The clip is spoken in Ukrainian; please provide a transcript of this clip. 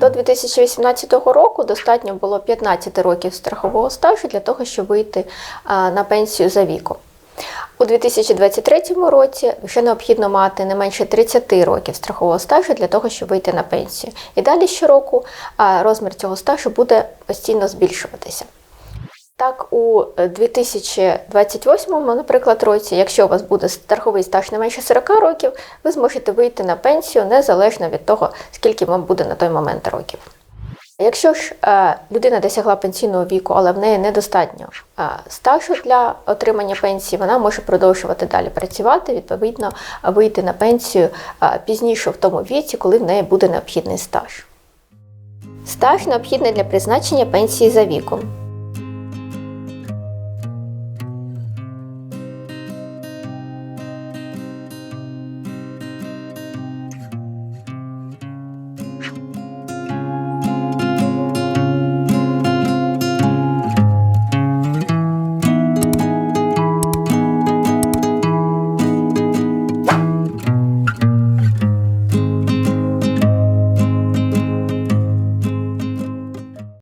До 2018 року достатньо було 15 років страхового стажу для того, щоб вийти на пенсію за віком. У 2023 році вже необхідно мати не менше 30 років страхового стажу для того, щоб вийти на пенсію. І далі щороку розмір цього стажу буде постійно збільшуватися. Так, у 2028, наприклад, році, якщо у вас буде страховий стаж не менше 40 років, ви зможете вийти на пенсію незалежно від того, скільки вам буде на той момент років. Якщо ж е, людина досягла пенсійного віку, але в неї недостатньо е, стажу для отримання пенсії, вона може продовжувати далі працювати, відповідно, вийти на пенсію е, пізніше в тому віці, коли в неї буде необхідний стаж. Стаж необхідний для призначення пенсії за віком.